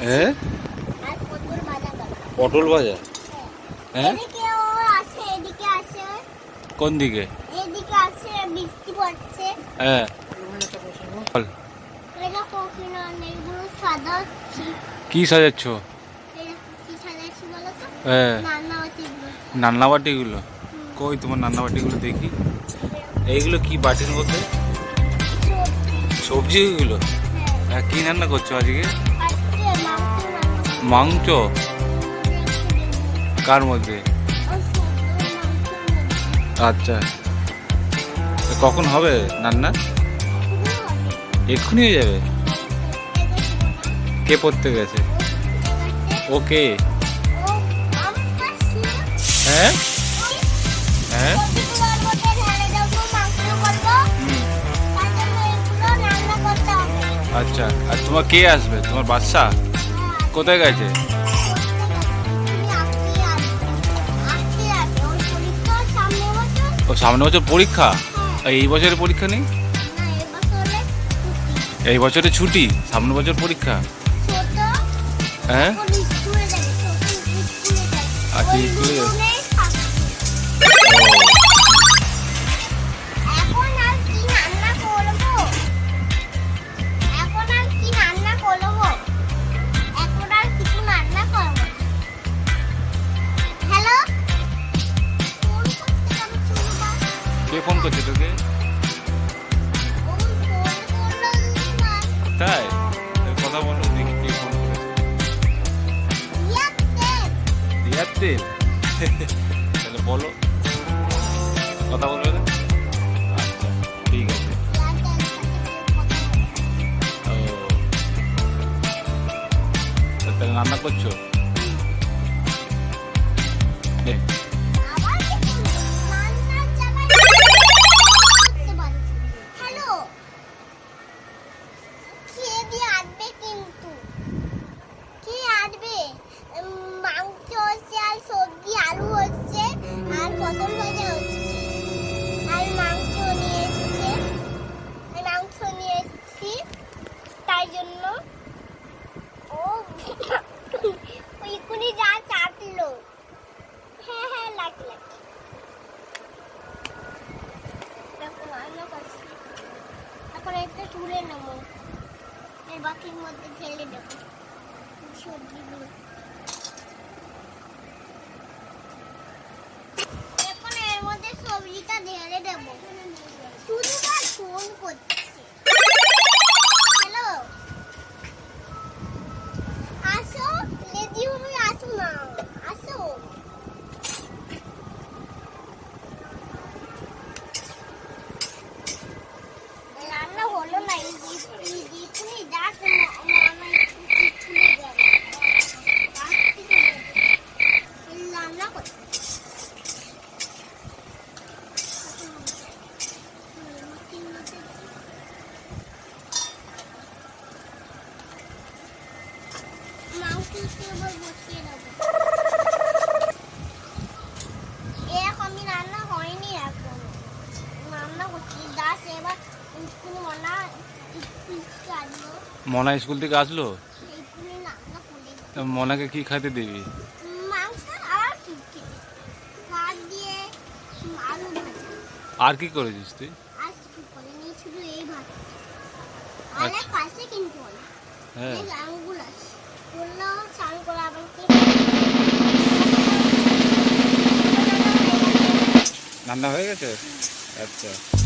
হ্যাঁ? পটল বাজার হ্যাঁ? কোন দিকে? হ্যাঁ। কি সাজাচ্ছ? হ্যাঁ। নান্না বাটিগুলো কই তোমার নান্না বাটিগুলো দেখি। এইগুলো কি বাটির মধ্যে? সবজি। এগুলো হ্যাঁ কি রান্না করছ আজকে? মাংস। কার মধ্যে। আচ্ছা কখন হবে রান্না এক্ষুনি হয়ে যাবে। কে পড়তে গেছে। ওকে হ্যাঁ আচ্ছা আর তোমার কে আসবে তোমার বাচ্চা কোথায় গেছে। ও সামনে বছর পরীক্ষা। এই বছরের পরীক্ষা নেই। এই বছরে ছুটি সামনে বছর পরীক্ষা হ্যাঁ। আচ্ছা, স্কুলে কে ফোন করছে তোকে। তাই? কথা বলো, দেখি কে ফোন করেছে তাহলে বলো। কথা বলবে আচ্ছা ঠিক আছে। তাহলে রান্না করছ? তুলে নেব। এর বাকির মধ্যে ঢেলে দেবো। সবজিগুলো এখন এর মধ্যে সবজিটা ঢেলে দেবো। শুধু তার ফোন করছে। আমি রান্না হয়নি এখন রান্না করছি দাস এবার স্কুল মনা স্কুল মনা স্কুল থেকে আসলো মনাকে কি খাইতে দিবি আর কি করেছিস তুই অনেক হ্যাঁ। বলল রান্না হয়ে গেছে? আচ্ছা।